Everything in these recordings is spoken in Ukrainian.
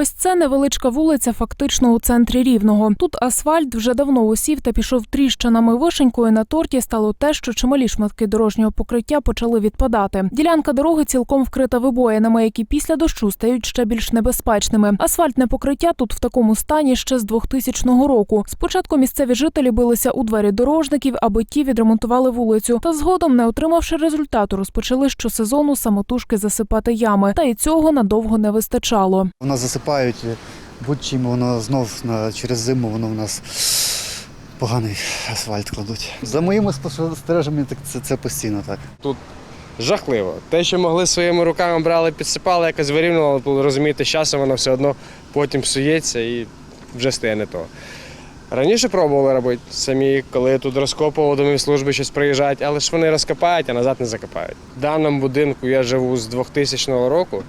Ось це невеличка вулиця, фактично у центрі рівного. Тут асфальт вже давно усів та пішов тріщинами. Вишенькою на торті стало те, що чималі шматки дорожнього покриття почали відпадати. Ділянка дороги цілком вкрита вибоїнами, які після дощу стають ще більш небезпечними. Асфальтне покриття тут в такому стані ще з 2000 року. Спочатку місцеві жителі билися у двері дорожників, аби ті відремонтували вулицю. Та згодом, не отримавши результату, розпочали щосезону самотужки засипати ями. Та й цього надовго не вистачало. Вона засипають будь-чим, воно знов через зиму воно в нас поганий асфальт кладуть. За моїми спостереженнями, так це, це постійно так. Тут Жахливо. Те, що могли своїми руками брали, підсипали, якось вирівнювали, розумієте, з часом воно все одно потім псується і вже стає не то. Раніше пробували робити самі, коли тут розкопували домові служби, щось приїжджають, але ж вони розкопають, а назад не закопають. В даному будинку я живу з 2000 року,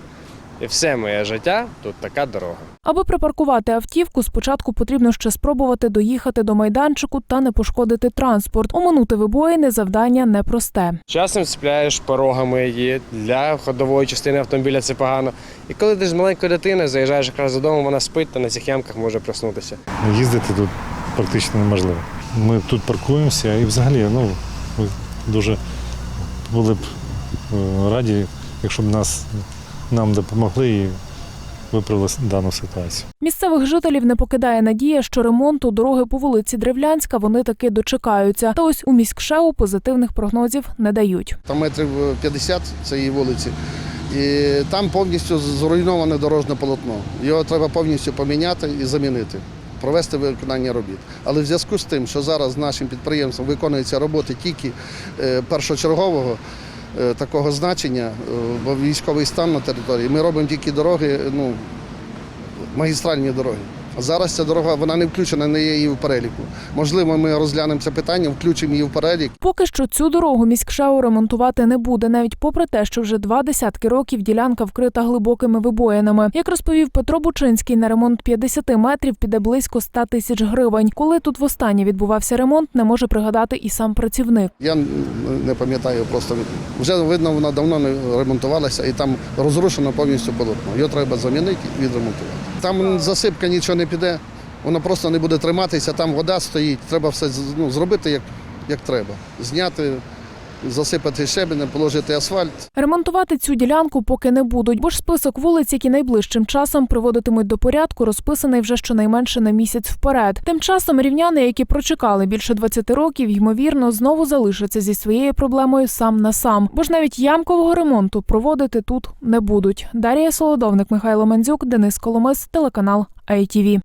і все моє життя тут така дорога. Аби припаркувати автівку, спочатку потрібно ще спробувати доїхати до майданчику та не пошкодити транспорт. Оминути вибоїни завдання непросте. Часом цепляєш порогами її для ходової частини автомобіля це погано. І коли ти з маленькою дитиною заїжджаєш якраз додому, вона спить та на цих ямках може проснутися. Їздити тут практично неможливо. Ми тут паркуємося і взагалі ну, ми дуже були б е, раді, якщо б нас, нам допомогли і виправили дану ситуацію. Місцевих жителів не покидає надія, що ремонту дороги по вулиці Древлянська вони таки дочекаються. Та ось у міськшеу позитивних прогнозів не дають. там метрів 50 цієї вулиці. І там повністю зруйноване дорожне полотно. Його треба повністю поміняти і замінити, провести виконання робіт. Але в зв'язку з тим, що зараз нашим підприємством виконуються роботи тільки е, першочергового е, такого значення, е, бо військовий стан на території, ми робимо тільки дороги, ну, магістральні дороги. Зараз ця дорога вона не включена, не є її в переліку. Можливо, ми розглянемо це питання, включимо її в перелік. Поки що цю дорогу міськшеу ремонтувати не буде, навіть попри те, що вже два десятки років ділянка вкрита глибокими вибоїнами. Як розповів Петро Бучинський, на ремонт 50 метрів піде близько 100 тисяч гривень. Коли тут востаннє відбувався ремонт, не може пригадати і сам працівник. Я не пам'ятаю, просто вже видно, вона давно не ремонтувалася і там розрушено повністю полотно. Його треба замінити і відремонтувати. Там засипка нічого не піде, воно просто не буде триматися, там вода стоїть, треба все ну, зробити як, як треба. Зняти, засипати щебенем, положити асфальт. Ремонтувати цю ділянку поки не будуть, бо ж список вулиць, які найближчим часом приводитимуть до порядку, розписаний вже щонайменше на місяць вперед. Тим часом рівняни, які прочекали більше 20 років, ймовірно, знову залишаться зі своєю проблемою сам на сам, бо ж навіть ямкового ремонту проводити тут не будуть. Дар'я Солодовник, Михайло Мандзюк, Денис Коломис, телеканал ITV.